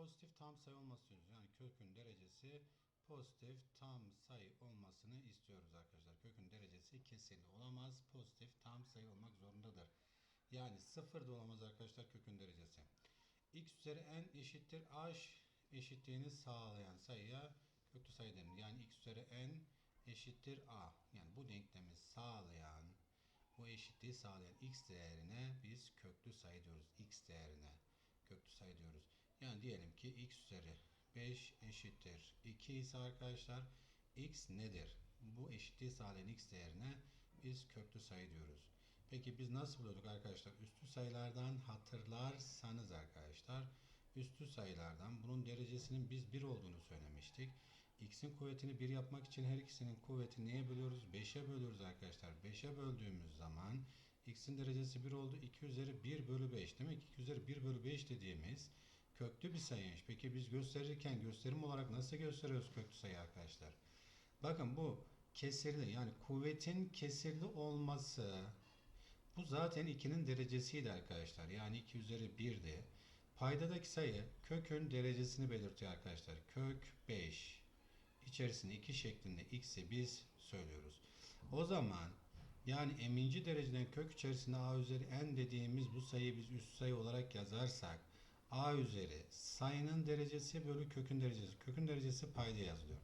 pozitif tam sayı olması istiyoruz. Yani kökün derecesi pozitif tam sayı olmasını istiyoruz arkadaşlar. Kökün derecesi kesirli olamaz. Pozitif tam sayı olmak zorundadır. Yani sıfır da olamaz arkadaşlar kökün derecesi. x üzeri n eşittir h eşitliğini sağlayan sayıya köklü sayı denir. Yani x üzeri n eşittir a. Yani bu denklemi sağlayan bu eşitliği sağlayan x değerine biz köklü sayı diyoruz. x diyoruz. Yani diyelim ki x üzeri 5 eşittir 2 ise arkadaşlar x nedir? Bu eşitliği sağlayan x değerine biz köklü sayı diyoruz. Peki biz nasıl buluyorduk arkadaşlar? Üstü sayılardan hatırlarsanız arkadaşlar üstü sayılardan bunun derecesinin biz 1 olduğunu söylemiştik. X'in kuvvetini 1 yapmak için her ikisinin kuvvetini neye bölüyoruz? 5'e bölüyoruz arkadaşlar. 5'e böldüğümüz zaman X'in derecesi 1 oldu. 2 üzeri 1 bölü 5. Demek ki 2 üzeri 1 bölü 5 dediğimiz köklü bir sayıymış. Peki biz gösterirken gösterim olarak nasıl gösteriyoruz köklü sayı arkadaşlar? Bakın bu kesirli yani kuvvetin kesirli olması bu zaten 2'nin derecesiydi arkadaşlar. Yani 2 üzeri 1'di. Paydadaki sayı kökün derecesini belirtiyor arkadaşlar. Kök 5 içerisinde 2 şeklinde x'i biz söylüyoruz. O zaman yani eminci dereceden kök içerisinde a üzeri n dediğimiz bu sayıyı biz üst sayı olarak yazarsak a üzeri sayının derecesi bölü kökün derecesi. Kökün derecesi payda yazılıyor.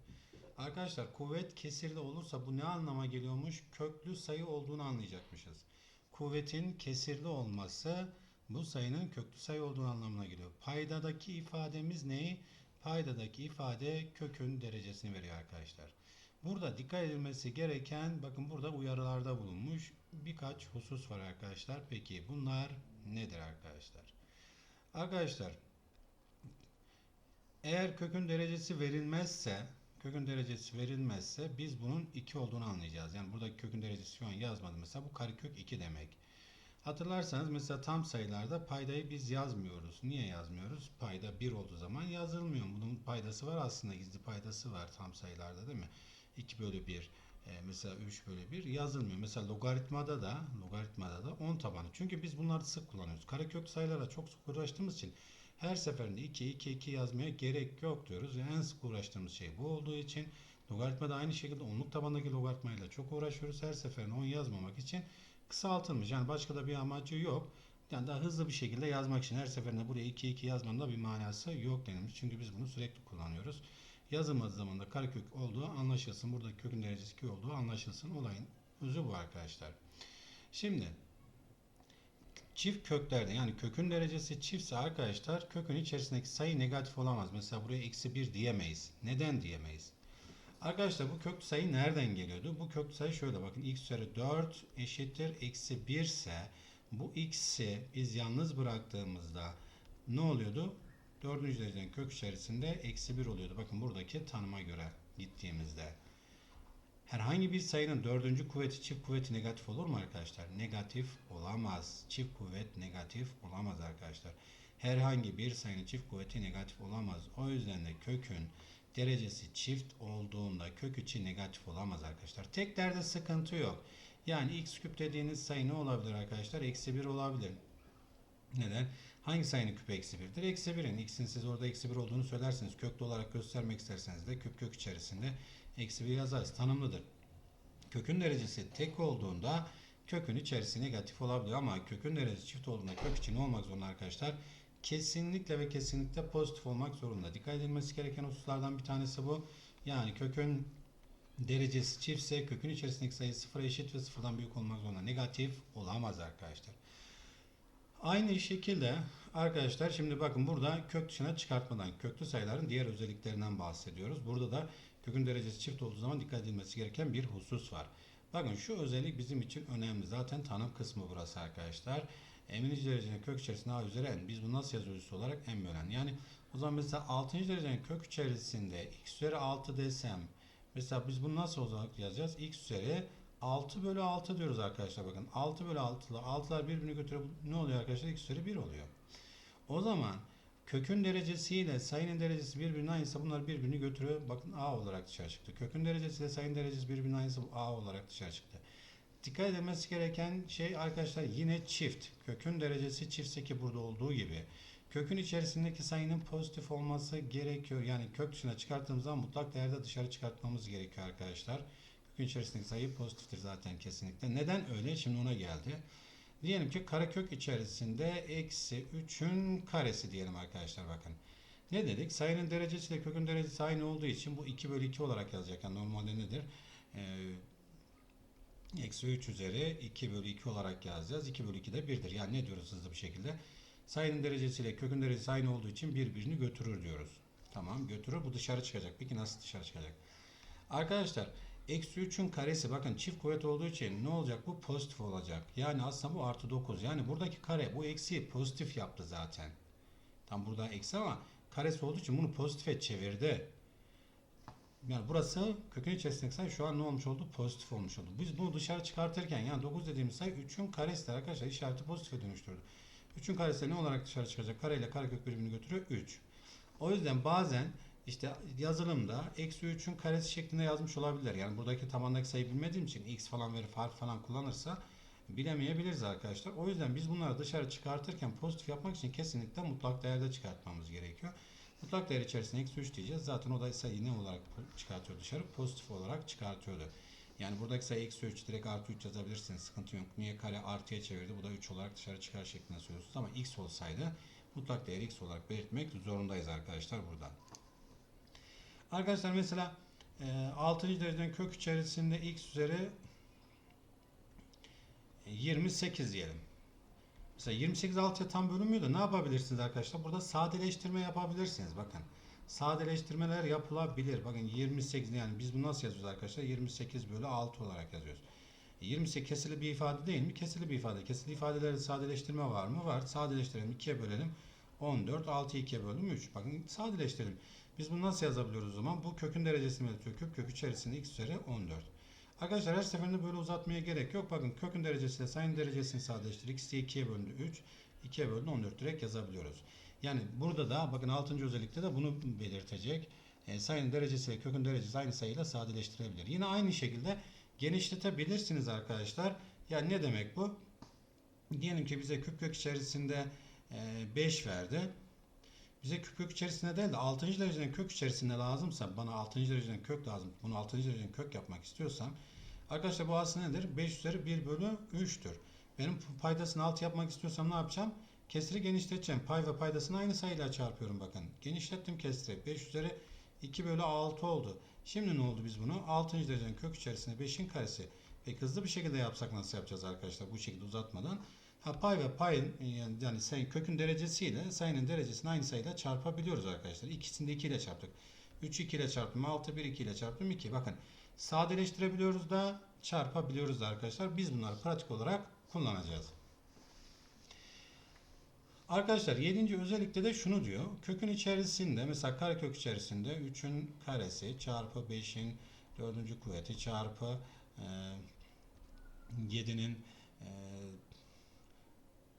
Arkadaşlar kuvvet kesirli olursa bu ne anlama geliyormuş? Köklü sayı olduğunu anlayacakmışız. Kuvvetin kesirli olması bu sayının köklü sayı olduğu anlamına geliyor. Paydadaki ifademiz ne? Paydadaki ifade kökün derecesini veriyor arkadaşlar. Burada dikkat edilmesi gereken bakın burada uyarılarda bulunmuş birkaç husus var arkadaşlar. Peki bunlar nedir arkadaşlar? Arkadaşlar eğer kökün derecesi verilmezse kökün derecesi verilmezse biz bunun 2 olduğunu anlayacağız. Yani burada kökün derecesi şu an yazmadım. Mesela bu karekök 2 demek. Hatırlarsanız mesela tam sayılarda paydayı biz yazmıyoruz. Niye yazmıyoruz? Payda 1 olduğu zaman yazılmıyor. Bunun paydası var aslında gizli paydası var tam sayılarda değil mi? 2 bölü 1 e, mesela 3 bölü 1 yazılmıyor. Mesela logaritmada da logaritmada da 10 tabanı. Çünkü biz bunları sık kullanıyoruz. Karekök sayılarla çok sık uğraştığımız için her seferinde 2 2 2 yazmaya gerek yok diyoruz. Ve en sık uğraştığımız şey bu olduğu için logaritmada aynı şekilde onluk tabandaki logaritmayla çok uğraşıyoruz. Her seferinde 10 yazmamak için kısaltılmış. Yani başka da bir amacı yok. Yani daha hızlı bir şekilde yazmak için her seferinde buraya 2 2 yazmanın da bir manası yok denilmiş. Çünkü biz bunu sürekli kullanıyoruz. Yazılmadığı zaman da karekök olduğu anlaşılsın. Burada kökün derecesi 2 olduğu anlaşılsın. Olayın özü bu arkadaşlar. Şimdi çift köklerde yani kökün derecesi çiftse arkadaşlar kökün içerisindeki sayı negatif olamaz. Mesela buraya eksi 1 diyemeyiz. Neden diyemeyiz? Arkadaşlar bu köklü sayı nereden geliyordu? Bu köklü sayı şöyle bakın x üzeri 4 eşittir eksi 1 ise bu x'i biz yalnız bıraktığımızda ne oluyordu? Dördüncü dereceden kök içerisinde eksi 1 oluyordu. Bakın buradaki tanıma göre gittiğimizde. Herhangi bir sayının dördüncü kuvveti çift kuvveti negatif olur mu arkadaşlar? Negatif olamaz. Çift kuvvet negatif olamaz arkadaşlar. Herhangi bir sayının çift kuvveti negatif olamaz. O yüzden de kökün derecesi çift olduğunda kök içi negatif olamaz arkadaşlar. Teklerde sıkıntı yok. Yani x küp dediğiniz sayı ne olabilir arkadaşlar? Eksi 1 olabilir. Neden? Hangi sayının küpü eksi 1'dir? Eksi 1'in. X'in siz orada eksi 1 olduğunu söylersiniz. Köklü olarak göstermek isterseniz de küp kök içerisinde eksi 1 yazarız. Tanımlıdır. Kökün derecesi tek olduğunda kökün içerisi negatif olabiliyor ama kökün derecesi çift olduğunda kök için olmak zorunda arkadaşlar. Kesinlikle ve kesinlikle pozitif olmak zorunda. Dikkat edilmesi gereken hususlardan bir tanesi bu. Yani kökün derecesi çiftse kökün içerisindeki sayı sıfıra eşit ve sıfırdan büyük olmak zorunda. Negatif olamaz arkadaşlar. Aynı şekilde arkadaşlar şimdi bakın burada kök dışına çıkartmadan köklü sayıların diğer özelliklerinden bahsediyoruz. Burada da kökün derecesi çift olduğu zaman dikkat edilmesi gereken bir husus var. Bakın şu özellik bizim için önemli. Zaten tanım kısmı burası arkadaşlar. Eminci derecenin kök içerisinde a üzeri n. Biz bunu nasıl yazıyoruz olarak n bölen. Yani o zaman mesela 6. derecenin kök içerisinde x üzeri 6 desem mesela biz bunu nasıl olarak yazacağız? x üzeri 6 bölü 6 diyoruz arkadaşlar bakın. 6 bölü 6 ile 6'lar birbirini götürüyor. Ne oluyor arkadaşlar? X üzeri 1 oluyor. O zaman kökün derecesiyle sayının derecesi birbirine aynıysa bunlar birbirini götürüyor. Bakın A olarak dışarı çıktı. Kökün derecesiyle sayının derecesi birbirine aynıysa A olarak dışarı çıktı. Dikkat edilmesi gereken şey arkadaşlar yine çift. Kökün derecesi çiftse ki burada olduğu gibi. kökün içerisindeki sayının pozitif olması gerekiyor. Yani kök dışına çıkarttığımız zaman mutlak değerde dışarı çıkartmamız gerekiyor arkadaşlar. Kökün içerisindeki sayı pozitiftir zaten kesinlikle. Neden öyle? Şimdi ona geldi. Diyelim ki karekök içerisinde eksi 3'ün karesi diyelim arkadaşlar bakın. Ne dedik? Sayının derecesiyle kökün derecesi aynı olduğu için bu 2 bölü 2 olarak yazacak. Yani normalde nedir? Ee, Eksi 3 üzeri 2 bölü 2 olarak yazacağız. 2 bölü 2 de 1'dir. Yani ne diyoruz hızlı bir şekilde? Sayının derecesiyle kökün derecesi aynı olduğu için birbirini götürür diyoruz. Tamam götürür. Bu dışarı çıkacak. Peki nasıl dışarı çıkacak? Arkadaşlar eksi 3'ün karesi bakın çift kuvvet olduğu için ne olacak? Bu pozitif olacak. Yani aslında bu artı 9. Yani buradaki kare bu eksiyi pozitif yaptı zaten. Tam burada eksi ama karesi olduğu için bunu pozitife çevirdi. Yani burası kökün içerisindeki sayı şu an ne olmuş oldu? Pozitif olmuş oldu. Biz bunu dışarı çıkartırken yani 9 dediğimiz sayı 3'ün karesidir arkadaşlar. İşareti pozitife dönüştürdü. 3'ün karesi ne olarak dışarı çıkacak? Kare ile karekök birbirini götürüyor 3. O yüzden bazen işte yazılımda eksi 3'ün karesi şeklinde yazmış olabilir. Yani buradaki tabandaki sayı bilmediğim için x falan verip fark falan kullanırsa bilemeyebiliriz arkadaşlar. O yüzden biz bunları dışarı çıkartırken pozitif yapmak için kesinlikle mutlak değerde çıkartmamız gerekiyor. Mutlak değer içerisinde eksi 3 diyeceğiz. Zaten o da sayıyı ne olarak çıkartıyor dışarı? Pozitif olarak çıkartıyordu. Yani buradaki sayı eksi 3 direkt artı 3 yazabilirsiniz. Sıkıntı yok. Niye kare artıya çevirdi? Bu da 3 olarak dışarı çıkar şeklinde söylüyorsunuz. Ama x olsaydı mutlak değeri x olarak belirtmek zorundayız arkadaşlar burada. Arkadaşlar mesela e, 6. dereceden kök içerisinde x üzeri 28 diyelim. Mesela 28 6'ya tam bölünmüyor da ne yapabilirsiniz arkadaşlar? Burada sadeleştirme yapabilirsiniz. Bakın. Sadeleştirmeler yapılabilir. Bakın 28 yani biz bunu nasıl yazıyoruz arkadaşlar? 28 bölü 6 olarak yazıyoruz. 28 kesili bir ifade değil mi? Kesili bir ifade. Kesili ifadelerde sadeleştirme var mı? Var. Sadeleştirelim. 2'ye bölelim. 14. 6'yı 2'ye böldüm 3. Bakın sadeleştirelim. Biz bunu nasıl yazabiliyoruz o zaman? Bu kökün derecesini belirtiyor. Kök kök içerisinde x üzeri 14. Arkadaşlar her seferinde böyle uzatmaya gerek yok. Bakın kökün derecesiyle sayının derecesini sadeleştir. X diye 2'ye bölündü 3. 2'ye bölündü 14 direkt yazabiliyoruz. Yani burada da bakın 6. özellikte de bunu belirtecek. E, sayının derecesiyle kökün derecesi aynı sayıyla sadeleştirebilir. Yine aynı şekilde genişletebilirsiniz arkadaşlar. Yani ne demek bu? Diyelim ki bize kök kök içerisinde e, 5 verdi. Bize kök içerisinde değil de 6. dereceden kök içerisinde lazımsa bana 6. dereceden kök lazım. Bunu 6. dereceden kök yapmak istiyorsam arkadaşlar bu aslında nedir? 5 üzeri 1 bölü 3'tür. Benim paydasını 6 yapmak istiyorsam ne yapacağım? Kesri genişleteceğim. Pay ve paydasını aynı sayıyla çarpıyorum bakın. Genişlettim kesri. 5 üzeri 2 bölü 6 oldu. Şimdi ne oldu biz bunu? 6. dereceden kök içerisinde 5'in karesi. Peki hızlı bir şekilde yapsak nasıl yapacağız arkadaşlar? Bu şekilde uzatmadan. Ha, pay ve payın yani, yani kökün derecesiyle sayının derecesini aynı sayıyla çarpabiliyoruz arkadaşlar. İkisini de 2 ile çarptık. 3 2 ile çarptım 6 1 2 ile çarptım 2. Bakın sadeleştirebiliyoruz da çarpabiliyoruz da arkadaşlar. Biz bunları pratik olarak kullanacağız. Arkadaşlar 7. özellikle de şunu diyor. Kökün içerisinde mesela karekök içerisinde 3'ün karesi çarpı 5'in 4. kuvveti çarpı e, 7'nin e,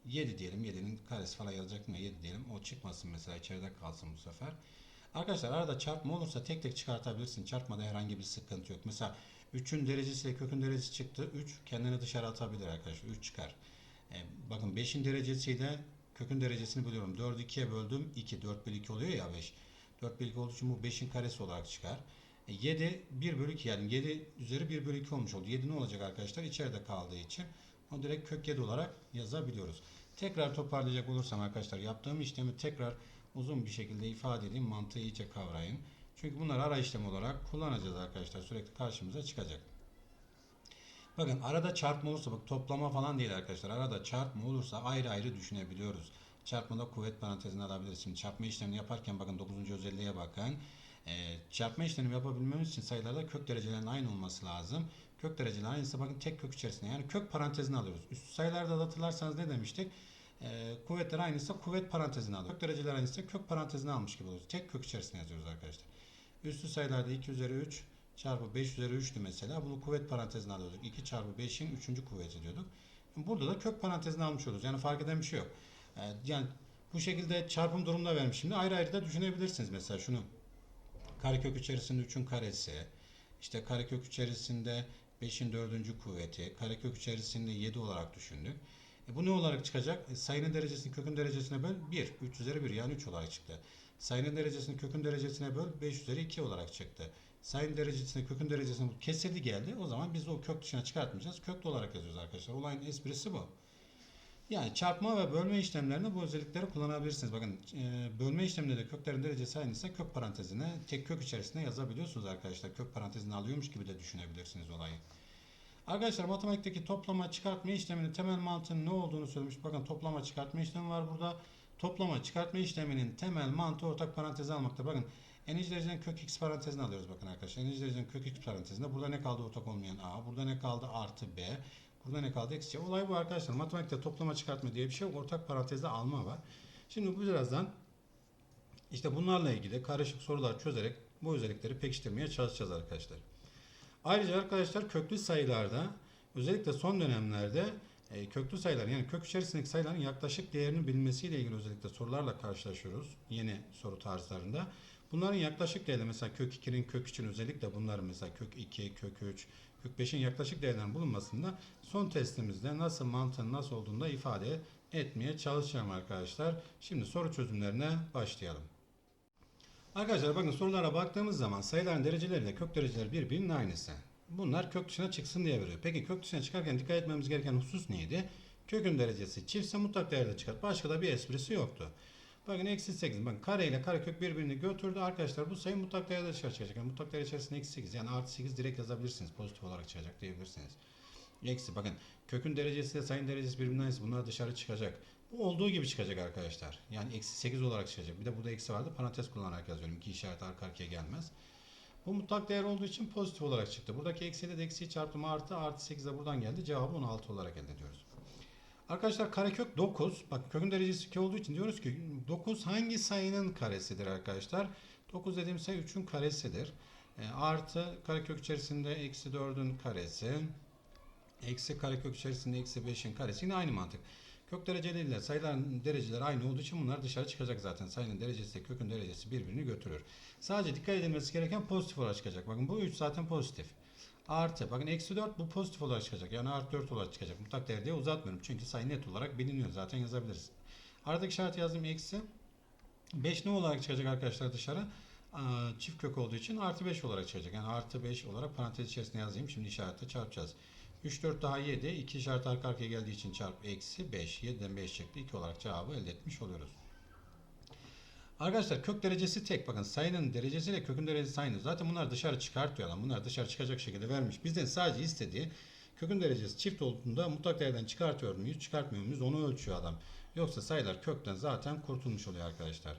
7 diyelim. 7'nin karesi falan yazacak mı? 7 diyelim. O çıkmasın mesela içeride kalsın bu sefer. Arkadaşlar arada çarpma olursa tek tek çıkartabilirsin. Çarpmada herhangi bir sıkıntı yok. Mesela 3'ün derecesiyle kökün derecesi çıktı. 3 kendini dışarı atabilir arkadaşlar. 3 çıkar. E, bakın 5'in derecesiyle kökün derecesini bölüyorum. 4'ü 2'ye böldüm. 2. 4 bölü 2 oluyor ya 5. 4 bölü 2 olduğu için bu 5'in karesi olarak çıkar. E, 7 1 bölü 2 yani 7 üzeri 1 bölü 2 olmuş oldu. 7 ne olacak arkadaşlar? İçeride kaldığı için o direkt kök 7 olarak yazabiliyoruz. Tekrar toparlayacak olursam arkadaşlar yaptığım işlemi tekrar uzun bir şekilde ifade edeyim. Mantığı iyice kavrayın. Çünkü bunları ara işlem olarak kullanacağız arkadaşlar. Sürekli karşımıza çıkacak. Bakın arada çarpma olursa bak toplama falan değil arkadaşlar. Arada çarpma olursa ayrı ayrı düşünebiliyoruz. Çarpmada kuvvet parantezini alabiliriz. Şimdi çarpma işlemini yaparken bakın 9. özelliğe bakın. Ee, çarpma işlemi yapabilmemiz için sayılarda kök derecelerinin aynı olması lazım. Kök dereceleri aynıysa bakın tek kök içerisinde yani kök parantezini alıyoruz. Üst sayılarda da hatırlarsanız ne demiştik? Ee, kuvvetler aynıysa kuvvet parantezini alıyoruz. Kök dereceler aynıysa kök parantezini almış gibi oluyoruz. Tek kök içerisinde yazıyoruz arkadaşlar. Üstü sayılarda 2 üzeri 3 çarpı 5 üzeri 3'tü mesela. Bunu kuvvet parantezine alıyorduk. 2 çarpı 5'in 3. kuvveti diyorduk. Burada da kök parantezini almış oluyoruz. Yani fark eden bir şey yok. Ee, yani bu şekilde çarpım durumda vermiş. Şimdi ayrı ayrı da düşünebilirsiniz. Mesela şunu karekök içerisinde 3'ün karesi, işte karekök içerisinde 5'in 4. kuvveti, karekök içerisinde 7 olarak düşündük. E bu ne olarak çıkacak? E sayının derecesini kökün derecesine böl 1. 3 üzeri 1 yani 3 olarak çıktı. Sayının derecesini kökün derecesine böl 5 üzeri 2 olarak çıktı. Sayının derecesini kökün derecesine böl- kesildi geldi. O zaman biz o kök dışına çıkartmayacağız. Köklü olarak yazıyoruz arkadaşlar. Olayın esprisi bu. Yani çarpma ve bölme işlemlerinde bu özellikleri kullanabilirsiniz. Bakın e, bölme işleminde de köklerin derecesi aynıysa kök parantezine tek kök içerisinde yazabiliyorsunuz arkadaşlar. Kök parantezini alıyormuş gibi de düşünebilirsiniz olayı. Arkadaşlar matematikteki toplama çıkartma işleminin temel mantığının ne olduğunu söylemiş. Bakın toplama çıkartma işlemi var burada. Toplama çıkartma işleminin temel mantığı ortak paranteze almakta. Bakın n dereceden kök x parantezini alıyoruz bakın arkadaşlar. n dereceden kök x parantezinde burada ne kaldı ortak olmayan a. Burada ne kaldı artı b. Burada ne kaldı eksi. Olay bu arkadaşlar. Matematikte toplama çıkartma diye bir şey. Ortak parantezde alma var. Şimdi bu birazdan işte bunlarla ilgili karışık sorular çözerek bu özellikleri pekiştirmeye çalışacağız arkadaşlar. Ayrıca arkadaşlar köklü sayılarda özellikle son dönemlerde e, köklü sayılar yani kök içerisindeki sayıların yaklaşık değerinin bilinmesiyle ilgili özellikle sorularla karşılaşıyoruz yeni soru tarzlarında. Bunların yaklaşık değerleri mesela kök 2'nin kök için özellikle bunların mesela kök 2, kök 3, kök 5'in yaklaşık değerlerinin bulunmasında son testimizde nasıl mantığın nasıl olduğunu da ifade etmeye çalışacağım arkadaşlar. Şimdi soru çözümlerine başlayalım. Arkadaşlar bakın sorulara baktığımız zaman sayıların dereceleriyle kök dereceleri birbirinin aynısı. Bunlar kök dışına çıksın diye veriyor. Peki kök dışına çıkarken dikkat etmemiz gereken husus neydi? Kökün derecesi çiftse mutlak değerde çıkar. Başka da bir esprisi yoktu. Bakın eksi 8. Bakın kare ile karekök birbirini götürdü. Arkadaşlar bu sayı mutlak değerde dışarı çıkacak. Yani mutlak değer içerisinde eksi 8. Yani artı 8 direkt yazabilirsiniz. Pozitif olarak çıkacak diyebilirsiniz. Eksi bakın kökün derecesi ile sayının derecesi birbirinden aynısı. Bunlar dışarı çıkacak. Bu olduğu gibi çıkacak arkadaşlar. Yani eksi 8 olarak çıkacak. Bir de burada eksi vardı. Parantez kullanarak yazıyorum. İki işaret arka arkaya gelmez. Bu mutlak değer olduğu için pozitif olarak çıktı. Buradaki eksiyle de eksiyi çarptım artı. Artı 8 de buradan geldi. Cevabı 16 olarak elde ediyoruz. Arkadaşlar karekök 9. Bak kökün derecesi 2 olduğu için diyoruz ki 9 hangi sayının karesidir arkadaşlar? 9 dediğim sayı 3'ün karesidir. E, artı karekök içerisinde eksi 4'ün karesi. Eksi karekök içerisinde eksi 5'in karesi. Yine aynı mantık. Kök dereceleriyle sayıların dereceleri aynı olduğu için bunlar dışarı çıkacak zaten. Sayının derecesi ile kökün derecesi birbirini götürür. Sadece dikkat edilmesi gereken pozitif olarak çıkacak. Bakın bu 3 zaten pozitif. Artı bakın eksi 4 bu pozitif olarak çıkacak. Yani artı 4 olarak çıkacak. Mutlak değer diye uzatmıyorum. Çünkü sayı net olarak biliniyor. Zaten yazabiliriz. Aradaki işaret yazdım eksi. 5 ne olarak çıkacak arkadaşlar dışarı? Çift kök olduğu için artı 5 olarak çıkacak. Yani artı 5 olarak parantez içerisine yazayım. Şimdi işaretle çarpacağız. 3, 4 daha 7. 2 işaret arka arkaya geldiği için çarp eksi 5. 7'den 5 çıktı. 2 olarak cevabı elde etmiş oluyoruz. Arkadaşlar kök derecesi tek. Bakın sayının derecesiyle kökün derecesi aynı. Zaten bunlar dışarı çıkartıyor adam. Bunlar dışarı çıkacak şekilde vermiş. Bizden sadece istediği kökün derecesi çift olduğunda mutlak değerden çıkartıyor muyuz, çıkartmıyor muyuz onu ölçüyor adam. Yoksa sayılar kökten zaten kurtulmuş oluyor arkadaşlar.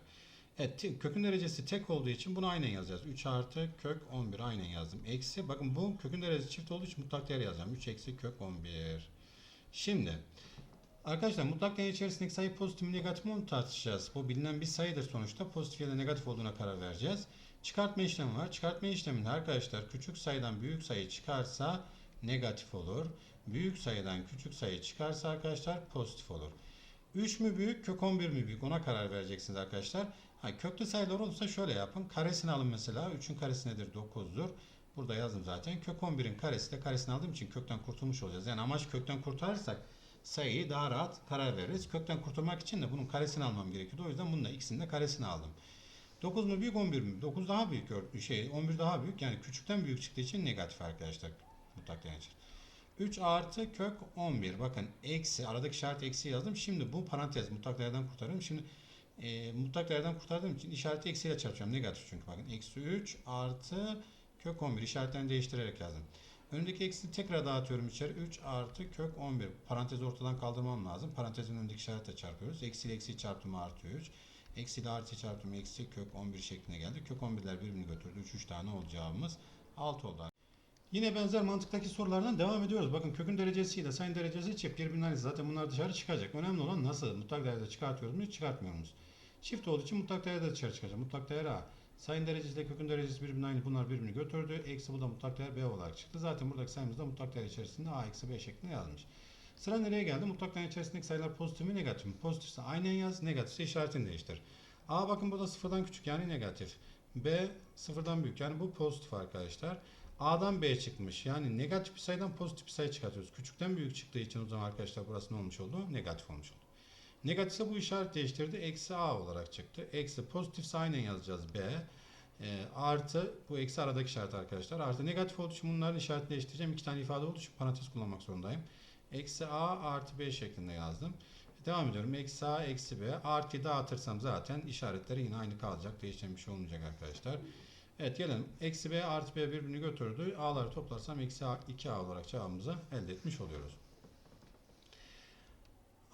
Evet kökün derecesi tek olduğu için bunu aynen yazacağız. 3 artı kök 11 aynen yazdım. Eksi bakın bu kökün derecesi çift olduğu için mutlak değer yazacağım. 3 eksi kök 11. Şimdi Arkadaşlar mutlak değer içerisindeki sayı pozitif mi negatif mi onu tartışacağız. Bu bilinen bir sayıdır sonuçta. Pozitif ya da negatif olduğuna karar vereceğiz. Çıkartma işlemi var. Çıkartma işleminde arkadaşlar küçük sayıdan büyük sayı çıkarsa negatif olur. Büyük sayıdan küçük sayı çıkarsa arkadaşlar pozitif olur. 3 mü büyük, kök 11 mi büyük ona karar vereceksiniz arkadaşlar. Ha, köklü sayılar olursa şöyle yapın. Karesini alın mesela. 3'ün karesi nedir? 9'dur. Burada yazdım zaten. Kök 11'in karesi de karesini aldığım için kökten kurtulmuş olacağız. Yani amaç kökten kurtarırsak sayıyı daha rahat karar veririz. Kökten kurtulmak için de bunun karesini almam gerekiyordu. O yüzden bunun da ikisinin de karesini aldım. 9 mu büyük 11 mi? 9 daha büyük şey 11 daha büyük. Yani küçükten büyük çıktığı için negatif arkadaşlar. Mutlak için. 3 artı kök 11. Bakın eksi aradaki işaret eksi yazdım. Şimdi bu parantez mutlak değerden kurtarıyorum. Şimdi e, mutlak değerden kurtardığım için işareti eksiyle çarpacağım. Negatif çünkü bakın. Eksi 3 artı kök 11 işaretlerini değiştirerek yazdım. Önündeki eksi tekrar dağıtıyorum içeri. 3 artı kök 11. Parantezi ortadan kaldırmam lazım. Parantezin önündeki işaretle çarpıyoruz. Eksi ile eksiyi çarptım artı 3. Eksi ile artı çarptım eksi kök 11 şeklinde geldi. Kök 11'ler birbirini götürdü. 3 3 tane oldu cevabımız. 6 oldu. Yine benzer mantıktaki sorulardan devam ediyoruz. Bakın kökün derecesiyle sayın derecesi çift birbirinden. Zaten bunlar dışarı çıkacak. Önemli olan nasıl? Mutlak değerde çıkartıyoruz muyuz, çıkartmıyor muyuz? Çift olduğu için mutlak değerde dışarı çıkacak. Mutlak değer A. Sayın derecesiyle kökün derecesi birbirinden aynı. Bunlar birbirini götürdü. Eksi bu da mutlak değer B olarak çıktı. Zaten buradaki sayımız da mutlak değer içerisinde A eksi B şeklinde yazmış. Sıra nereye geldi? Mutlak değer içerisindeki sayılar pozitif mi negatif mi? Pozitifse aynen yaz, negatifse işaretini değiştir. A bakın burada sıfırdan küçük yani negatif. B sıfırdan büyük yani bu pozitif arkadaşlar. A'dan B çıkmış. Yani negatif bir sayıdan pozitif bir sayı çıkartıyoruz. Küçükten büyük çıktığı için o zaman arkadaşlar burası ne olmuş oldu? Negatif olmuş oldu. Negatifse bu işaret değiştirdi. Eksi A olarak çıktı. Eksi pozitifse aynen yazacağız B. E, artı bu eksi aradaki işaret arkadaşlar. Artı negatif olduğu için bunların işaretini değiştireceğim. İki tane ifade olduğu için parantez kullanmak zorundayım. Eksi A artı B şeklinde yazdım. Devam ediyorum. Eksi A eksi B. Artıyı dağıtırsam zaten işaretleri yine aynı kalacak. Değişen bir şey olmayacak arkadaşlar. Evet gelelim. Eksi B artı B birbirini götürdü. A'ları toplarsam eksi A, 2A olarak cevabımızı elde etmiş oluyoruz.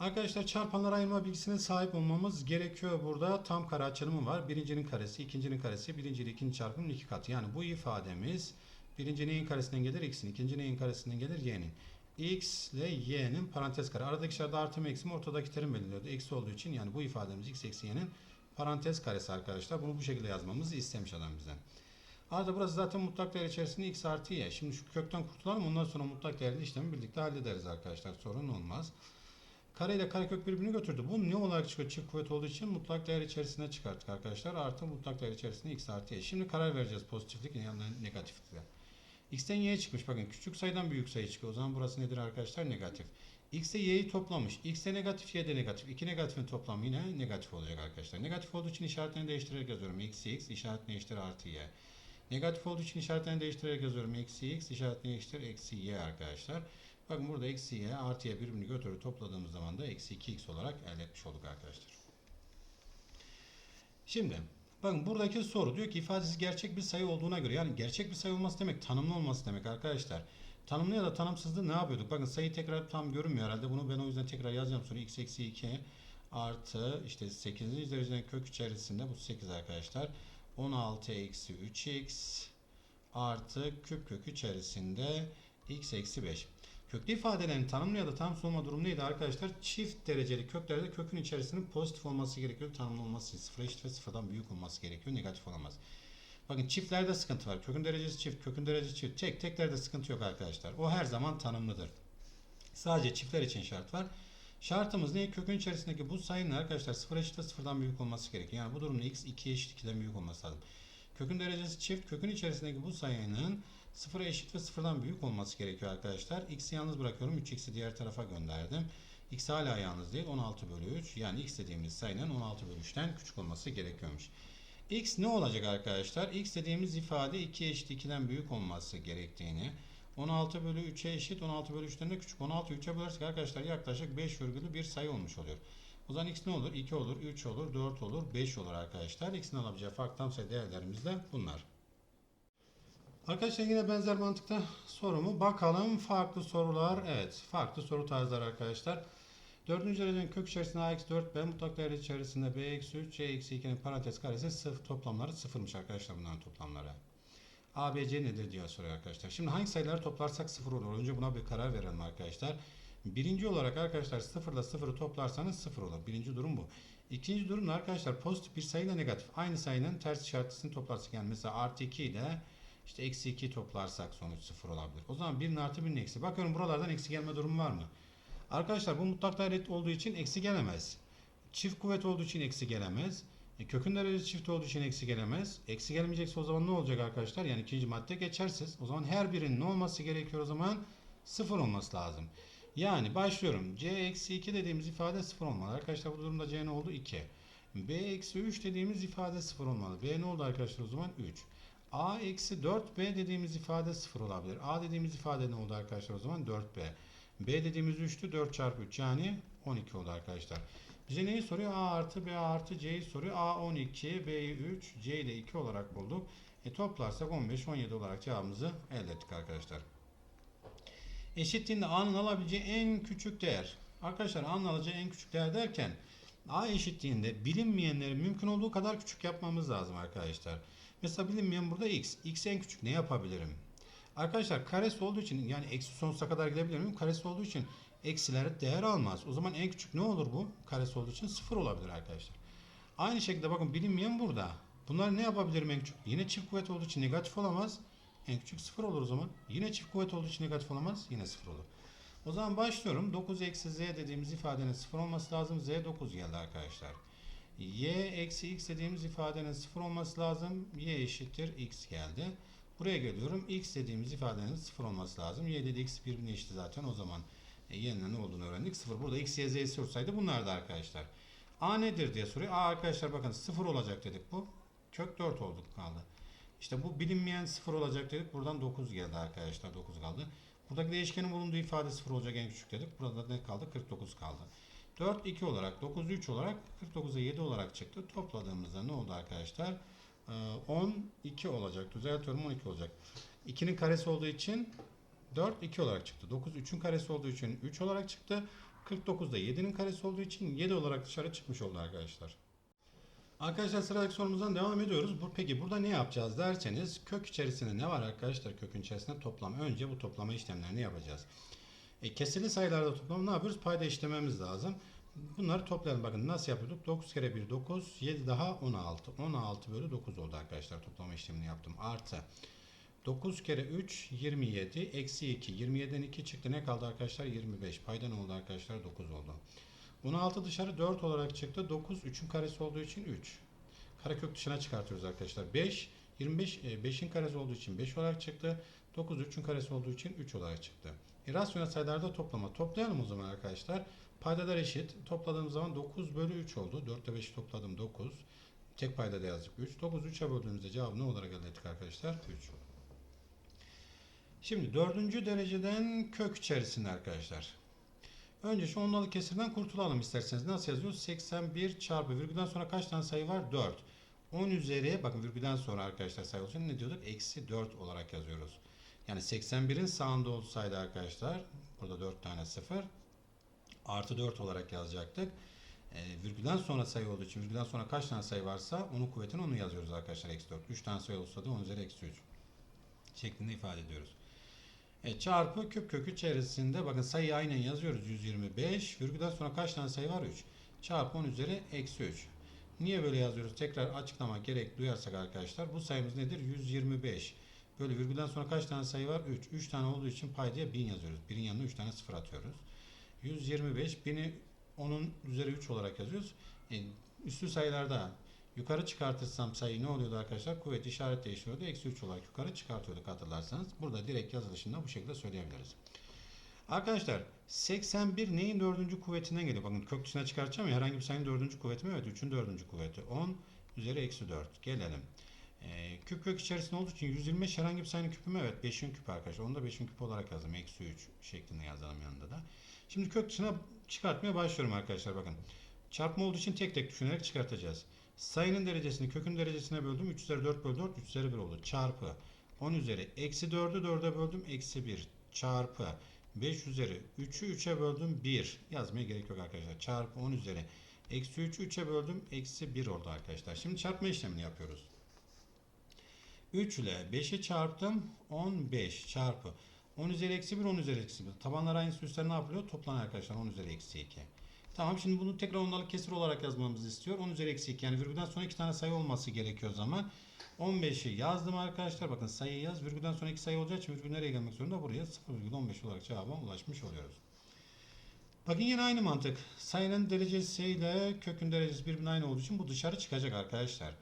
Arkadaşlar çarpanlar ayırma bilgisine sahip olmamız gerekiyor. Burada tam kare açılımı var. Birincinin karesi, ikincinin karesi, birinci ile ikinci çarpımın iki katı. Yani bu ifademiz birinci neyin karesinden gelir? X'in. ikinci neyin karesinden gelir? Y'nin. X ile Y'nin parantez kare. Aradaki işareti artı mı eksi mi? Ortadaki terim belirliyordu. Eksi olduğu için yani bu ifademiz X eksi Y'nin parantez karesi arkadaşlar. Bunu bu şekilde yazmamızı istemiş adam bizden. Arada burası zaten mutlak değer içerisinde x artı y. Şimdi şu kökten kurtulalım. Ondan sonra mutlak değerli işlemi birlikte hallederiz arkadaşlar. Sorun olmaz. Kare ile karekök birbirini götürdü. Bu ne olarak çıkıyor? Çift kuvvet olduğu için mutlak değer içerisine çıkarttık arkadaşlar. Artı mutlak değer içerisinde x artı y. Şimdi karar vereceğiz pozitiflik yani negatiflikle. x'ten y'ye çıkmış. Bakın küçük sayıdan büyük sayı çıkıyor. O zaman burası nedir arkadaşlar? Negatif. x ile y'yi toplamış. x de negatif, y de negatif. İki negatifin toplamı yine negatif olacak arkadaşlar. Negatif olduğu için işaretlerini değiştirerek yazıyorum. x, x, işaretini değiştir artı y. Negatif olduğu için işaretlerini değiştirerek yazıyorum. Eksi x, işaretini değiştir, eksi y arkadaşlar. Bakın burada eksi y artı y birbirini götürüp topladığımız zaman da eksi 2x olarak elde etmiş olduk arkadaşlar. Şimdi bakın buradaki soru diyor ki ifadesi gerçek bir sayı olduğuna göre yani gerçek bir sayı olması demek tanımlı olması demek arkadaşlar. Tanımlı ya da tanımsızlığı ne yapıyorduk? Bakın sayı tekrar tam görünmüyor herhalde. Bunu ben o yüzden tekrar yazacağım sonra x eksi 2 artı işte 8. dereceden kök içerisinde bu 8 arkadaşlar. 16 eksi 3x artı küp kök içerisinde x eksi 5. Köklü ifadelerin tanımlı ya da tam olma durumu neydi arkadaşlar? Çift dereceli köklerde kökün içerisinin pozitif olması gerekiyor. Tanımlı olması için sıfıra eşit ve sıfırdan büyük olması gerekiyor. Negatif olamaz. Bakın çiftlerde sıkıntı var. Kökün derecesi çift, kökün derecesi çift. Tek teklerde sıkıntı yok arkadaşlar. O her zaman tanımlıdır. Sadece çiftler için şart var. Şartımız ne? Kökün içerisindeki bu sayının arkadaşlar sıfır eşit ve sıfırdan büyük olması gerekiyor. Yani bu durumda x 2 eşit 2'den büyük olması lazım. Kökün derecesi çift. Kökün içerisindeki bu sayının sıfıra eşit ve sıfırdan büyük olması gerekiyor arkadaşlar. X'i yalnız bırakıyorum. 3x'i diğer tarafa gönderdim. X hala yalnız değil. 16 bölü 3. Yani x dediğimiz sayının 16 bölü 3'ten küçük olması gerekiyormuş. X ne olacak arkadaşlar? X dediğimiz ifade 2 eşit 2'den büyük olması gerektiğini 16 bölü 3'e eşit 16 bölü 3'ten de küçük 16 3'e bölersek arkadaşlar yaklaşık 5 virgülü bir sayı olmuş oluyor. O zaman x ne olur? 2 olur, 3 olur, 4 olur, 5 olur arkadaşlar. X'in alabileceği farklı tam sayı değerlerimiz de bunlar. Arkadaşlar yine benzer mantıkta sorumu bakalım. Farklı sorular. Evet. Farklı soru tarzları arkadaşlar. Dördüncü dereceden kök içerisinde a eksi 4 b mutlak değer içerisinde b eksi 3 c eksi 2'nin parantez karesi sıfır toplamları sıfırmış arkadaşlar bunların toplamları. A, B, C nedir diye soruyor arkadaşlar. Şimdi hangi sayıları toplarsak sıfır olur? Önce buna bir karar verelim arkadaşlar. Birinci olarak arkadaşlar sıfırla sıfırı toplarsanız sıfır olur. Birinci durum bu. İkinci durum da arkadaşlar pozitif bir sayıyla negatif. Aynı sayının ters işaretlisini toplarsak yani mesela artı 2 ile işte eksi 2 toplarsak sonuç sıfır olabilir. O zaman 1'in artı 1'in eksi. Bakıyorum buralardan eksi gelme durumu var mı? Arkadaşlar bu mutlak değer olduğu için eksi gelemez. Çift kuvvet olduğu için eksi gelemez. E, kökün derecesi çift olduğu için eksi gelemez. Eksi gelmeyecekse o zaman ne olacak arkadaşlar? Yani ikinci madde geçersiz. O zaman her birinin ne olması gerekiyor o zaman? Sıfır olması lazım. Yani başlıyorum. C eksi 2 dediğimiz ifade sıfır olmalı. Arkadaşlar bu durumda C ne oldu? 2. B eksi 3 dediğimiz ifade sıfır olmalı. B ne oldu arkadaşlar o zaman? 3. A eksi 4B dediğimiz ifade sıfır olabilir. A dediğimiz ifade ne oldu arkadaşlar o zaman? 4B. B dediğimiz 3'tü. 4 çarpı 3 yani 12 oldu arkadaşlar. Bize neyi soruyor? A artı B artı C'yi soruyor. A 12, B'yi 3, C'yi de 2 olarak bulduk. E toplarsak 15, 17 olarak cevabımızı elde ettik arkadaşlar. Eşitliğinde A'nın alabileceği en küçük değer. Arkadaşlar A'nın alacağı en küçük değer derken A eşitliğinde bilinmeyenleri mümkün olduğu kadar küçük yapmamız lazım arkadaşlar. Mesela bilinmeyen burada x. x en küçük ne yapabilirim? Arkadaşlar karesi olduğu için yani eksi sonsuza kadar gidebilir miyim? Karesi olduğu için eksiler değer almaz. O zaman en küçük ne olur bu? Karesi olduğu için sıfır olabilir arkadaşlar. Aynı şekilde bakın bilinmeyen burada. Bunlar ne yapabilirim en küçük? Yine çift kuvvet olduğu için negatif olamaz. En küçük sıfır olur o zaman. Yine çift kuvvet olduğu için negatif olamaz. Yine sıfır olur. O zaman başlıyorum. 9 eksi z dediğimiz ifadenin sıfır olması lazım. z 9 geldi arkadaşlar. Y eksi x dediğimiz ifadenin sıfır olması lazım. y eşittir x geldi. Buraya geliyorum. X dediğimiz ifadenin 0 olması lazım. Y dedi X birbirine eşit zaten. O zaman e, y'nin ne olduğunu öğrendik. 0. Burada X, Y, Z sorsaydı bunlardı arkadaşlar. A nedir diye soruyor. A arkadaşlar bakın 0 olacak dedik bu. Kök 4 olduk kaldı. İşte bu bilinmeyen 0 olacak dedik. Buradan 9 geldi arkadaşlar. 9 kaldı. Buradaki değişkenin bulunduğu ifade 0 olacak en küçük dedik. Burada ne kaldı? 49 kaldı. 4 2 olarak 9 3 olarak 49'a 7 olarak çıktı. Topladığımızda ne oldu arkadaşlar? Ee, 12 olacak. Düzeltiyorum 12 olacak. 2'nin karesi olduğu için 4 2 olarak çıktı. 9 3'ün karesi olduğu için 3 olarak çıktı. 49 da 7'nin karesi olduğu için 7 olarak dışarı çıkmış oldu arkadaşlar. Arkadaşlar sıradaki sorumuzdan devam ediyoruz. Bu, peki burada ne yapacağız derseniz kök içerisinde ne var arkadaşlar? Kökün içerisinde toplam. Önce bu toplama işlemlerini yapacağız. E, kesirli sayılarda toplam ne yapıyoruz? Payda işlememiz lazım. Bunları toplayalım. Bakın nasıl yapıyorduk? 9 kere 1 9, 7 daha 16. 16 bölü 9 oldu arkadaşlar. Toplama işlemini yaptım. Artı 9 kere 3 27 eksi 2 27'den 2 çıktı ne kaldı arkadaşlar 25 payda ne oldu arkadaşlar 9 oldu 16 dışarı 4 olarak çıktı 9 3'ün karesi olduğu için 3 karekök dışına çıkartıyoruz arkadaşlar 5 25 e, 5'in karesi olduğu için 5 olarak çıktı 9 3'ün karesi olduğu için 3 olarak çıktı e, rasyonel sayılarda toplama toplayalım o zaman arkadaşlar paydalar eşit topladığımız zaman 9 bölü 3 oldu 4 ile 5'i topladım 9 tek payda da yazdık 3 9 3'e böldüğümüzde cevabı ne olarak elde ettik arkadaşlar 3 Şimdi dördüncü dereceden kök içerisinde arkadaşlar. Önce şu ondalık kesirden kurtulalım isterseniz. Nasıl yazıyoruz? 81 çarpı virgülden sonra kaç tane sayı var? 4. 10 üzeri bakın virgülden sonra arkadaşlar sayı olsun ne diyorduk? Eksi 4 olarak yazıyoruz. Yani 81'in sağında olsaydı arkadaşlar burada 4 tane 0 artı 4 olarak yazacaktık. E, virgülden sonra sayı olduğu için virgülden sonra kaç tane sayı varsa onun kuvvetini onu yazıyoruz arkadaşlar. Eksi 4. 3 tane sayı olsa da 10 üzeri eksi 3 şeklinde ifade ediyoruz. E, çarpı küp kökü içerisinde bakın sayıyı aynen yazıyoruz 125 virgülden sonra kaç tane sayı var 3 çarpı 10 üzeri eksi 3 niye böyle yazıyoruz tekrar açıklama gerek duyarsak arkadaşlar bu sayımız nedir 125 böyle virgülden sonra kaç tane sayı var 3 3 tane olduğu için paydaya 1000 yazıyoruz 1'in yanına 3 tane sıfır atıyoruz 125 1000'i 10'un üzeri 3 olarak yazıyoruz e, üstü sayılarda Yukarı çıkartırsam sayı ne oluyordu arkadaşlar? Kuvvet işaret değiştiriyordu. Eksi 3 olarak yukarı çıkartıyorduk hatırlarsanız. Burada direkt yazılışında bu şekilde söyleyebiliriz. Arkadaşlar 81 neyin dördüncü kuvvetinden geliyor? Bakın kök dışına çıkartacağım ya herhangi bir sayının dördüncü kuvveti mi? Evet 3'ün dördüncü kuvveti. 10 üzeri eksi 4. Gelelim. Ee, küp kök içerisinde olduğu için 125 herhangi bir sayının küpü mü? Evet 5'in küpü arkadaşlar. Onu da 5'in küpü olarak yazdım. Eksi 3 şeklinde yazalım yanında da. Şimdi kök dışına çıkartmaya başlıyorum arkadaşlar bakın. Çarpma olduğu için tek tek düşünerek çıkartacağız. Sayının derecesini kökün derecesine böldüm. 3 üzeri 4 bölü 4 3 üzeri 1 oldu. Çarpı 10 üzeri eksi 4'ü 4'e böldüm. Eksi 1 çarpı 5 üzeri 3'ü 3'e böldüm 1. Yazmaya gerek yok arkadaşlar. Çarpı 10 üzeri eksi 3'ü 3'e böldüm. Eksi 1 oldu arkadaşlar. Şimdi çarpma işlemini yapıyoruz. 3 ile 5'i çarptım. 15 çarpı 10 üzeri eksi 1 10 üzeri eksi 1. Tabanlar aynı üstler ne yapılıyor? Toplanıyor arkadaşlar 10 üzeri eksi 2. Tamam şimdi bunu tekrar ondalık kesir olarak yazmamızı istiyor. 10 üzeri eksi 2 yani virgülden sonra iki tane sayı olması gerekiyor o zaman. 15'i yazdım arkadaşlar. Bakın sayıyı yaz. Virgülden sonra iki sayı olacağı için virgül nereye gelmek zorunda? Buraya 0,15 olarak cevaba ulaşmış oluyoruz. Bakın yine aynı mantık. Sayının derecesiyle kökün derecesi birbirine aynı olduğu için bu dışarı çıkacak arkadaşlar.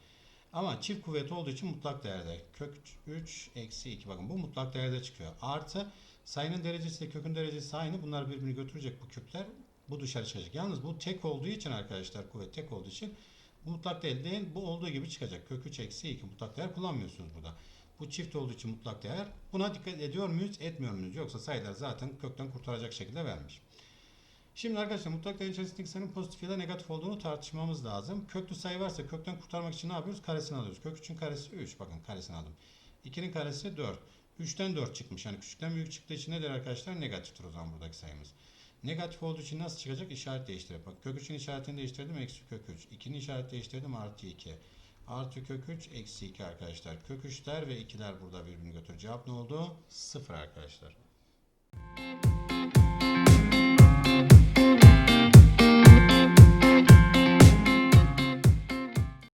Ama çift kuvveti olduğu için mutlak değerde. Kök 3 eksi 2 bakın bu mutlak değerde çıkıyor. Artı sayının derecesi ile kökün derecesi aynı. Bunlar birbirini götürecek bu küpler. Bu dışarı çıkacak. Yalnız bu tek olduğu için arkadaşlar kuvvet tek olduğu için bu mutlak değer değil. Bu olduğu gibi çıkacak. Kök 3 eksi 2 mutlak değer kullanmıyorsunuz burada. Bu çift olduğu için mutlak değer. Buna dikkat ediyor muyuz? Etmiyor muyuz? Yoksa sayılar zaten kökten kurtaracak şekilde vermiş. Şimdi arkadaşlar mutlak içerisindeki sayının pozitif ya da negatif olduğunu tartışmamız lazım. Köklü sayı varsa kökten kurtarmak için ne yapıyoruz? Karesini alıyoruz. Kök 3'ün karesi 3. Bakın karesini aldım. 2'nin karesi 4. 3'ten 4 çıkmış. Yani küçükten büyük çıktığı için nedir arkadaşlar? Negatiftir o zaman buradaki sayımız. Negatif olduğu için nasıl çıkacak? İşaret değiştirip. Bak kök 3'ün işaretini değiştirdim. Eksi kök 3. 2'nin işaret değiştirdim. Artı 2. Artı kök 3 eksi 2 arkadaşlar. Kök 3'ler ve 2'ler burada birbirini götürür. Cevap ne oldu? 0 arkadaşlar.